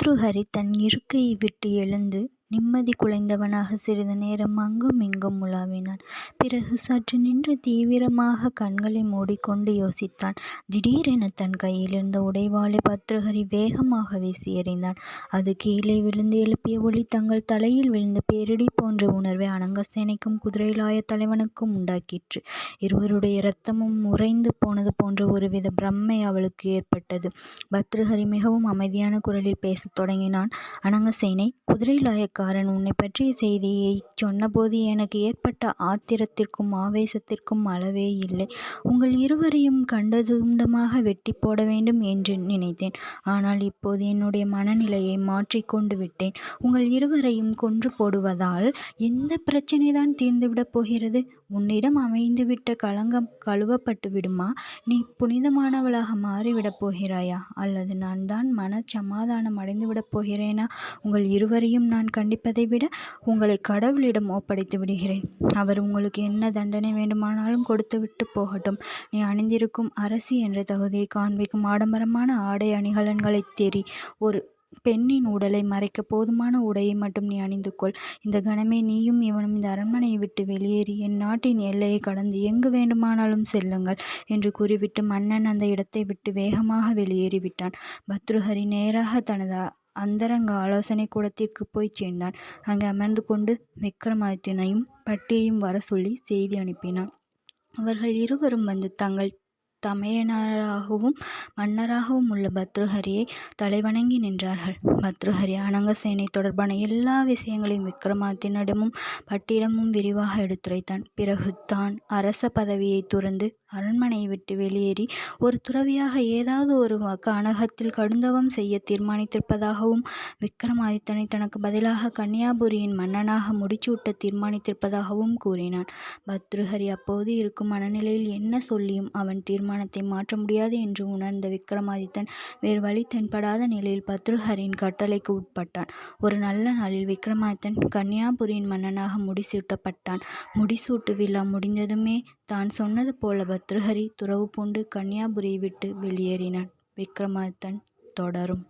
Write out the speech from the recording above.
பர்த்ருஹரி தன் இருக்கையை விட்டு எழுந்து நிம்மதி குலைந்தவனாக சிறிது நேரம் அங்கும் இங்கும் உலாவினான். பிறகு சற்று நின்று தீவிரமாக கண்களை மூடிக்கொண்டு யோசித்தான். திடீரென தன் கையிலிருந்த உடைவாளை பத்ருஹரி வேகமாக வீசி எறிந்தான். அது கீழே விழுந்து எழுப்பிய ஒளி தங்கள் தலையில் விழுந்த பேரிடி போன்ற உணர்வை அனங்கசேனைக்கும் குதிரைலாய தலைவனுக்கும் உண்டாக்கிற்று. இருவருடைய இரத்தமும் உறைந்து போனது போன்ற ஒருவித பிரமை அவளுக்கு ஏற்பட்டது. பர்த்ருஹரி மிகவும் அமைதியான குரலில் பேசத் தொடங்கினான். அனங்கசேனை வேலைக்காரன் உன்னைப் பற்றிய செய்தியைச் சொன்னபோது எனக்கு ஏற்பட்ட ஆத்திரத்திற்கும் ஆவேசத்திற்கும் அளவே இல்லை. உங்கள் இருவரையும் கண்டதுண்டமாக வெட்டி போட வேண்டும் என்று நினைத்தேன். ஆனால் இப்போது என்னுடைய மனநிலையை மாற்றிக்கொண்டு விட்டேன். உங்கள் இருவரையும் கொன்று போடுவதால் எந்த பிரச்சினைதான் தீர்ந்துவிடப் போகிறது? உன்னிடம் அமைந்துவிட்ட களங்கம் கழுவப்பட்டு விடுமா? நீ புனிதமானவளாக மாறிவிடப் போகிறாயா? அல்லது நான்தான் மன சமாதானம் அடைந்துவிடப் போகிறேனா? உங்கள் இருவரையும் நான் கண்டிப்பதை விட உங்களை கடவுளிடம் ஒப்படைத்து விடுகிறேன். அவர் உங்களுக்கு என்ன தண்டனை வேண்டுமானாலும் கொடுத்துவிட்டுப் போகட்டும். நீ அணிந்திருக்கும் அரசி என்ற தகுதியை காண்பிக்கும் ஆடம்பரமான ஆடை அணிகலன்களைத் தேறி ஒரு பெண்ணின் உடலை மறைக்க போதுமான உடையை மட்டும் நீ அணிந்து கொள். இந்த கணமே நீயும் இவனும் இந்த அரண்மனையை விட்டு வெளியேறி என் நாட்டின் எல்லையை கடந்து எங்கு வேண்டுமானாலும் செல்லுங்கள் என்று கூறிவிட்டு மன்னன் அந்த இடத்தை விட்டு வேகமாக வெளியேறிவிட்டான். பத்ருஹரி நேராக தனது அந்தரங்க ஆலோசனைக் கூடத்திற்குப் போய்ச் சேர்ந்தான். அங்கே அமர்ந்து கொண்டு விக்கிரமாதித்யனையும் பட்டியையும் வரச் சொல்லிச் செய்தி அனுப்பினான். அவர்கள் இருவரும் வந்து தங்கள் தமையனாராகவும் மன்னராகவும் உள்ள பர்த்ருஹரியைத் தலைவணங்கி நின்றார்கள். பர்த்ருஹரி அனங்கசேனை தொடர்பான எல்லா விஷயங்களையும் விக்கிரமாதித்யனிடமும் பட்டியிடமும் விரிவாக எடுத்துரைத்தான். பிறகு தான் அரச பதவியைத் துறந்து அரண்மனையை விட்டு வெளியேறி ஒரு துறவியாக ஏதாவது ஒரு கானகத்தில் கடுந்தவம் செய்ய தீர்மானித்திருப்பதாகவும் விக்ரமாதித்தனை தனக்கு பதிலாக கன்னியாபுரியின் மன்னனாக முடிச்சுவிட்ட தீர்மானித்திருப்பதாகவும் கூறினான். பத்ருஹரி அப்போது இருக்கும் மனநிலையில் என்ன சொல்லியும் அவன் தீர்மானத்தை மாற்ற முடியாது என்று உணர்ந்த விக்ரமாதித்தன் வேறு வழி தென்படாத நிலையில் பத்ருஹரின் கட்டளைக்கு உட்பட்டான். ஒரு நல்ல நாளில் விக்ரமாதித்தன் கன்னியாபுரியின் மன்னனாக முடிசூட்டப்பட்டான். முடிசூட்டு விழா முடிந்ததுமே தான் சொன்னது போல பர்த்ருஹரி துறவு பூண்டு கன்னியாபுரியை விட்டு வெளியேறினான். விக்கிரமாதித்தன் தொடரும்.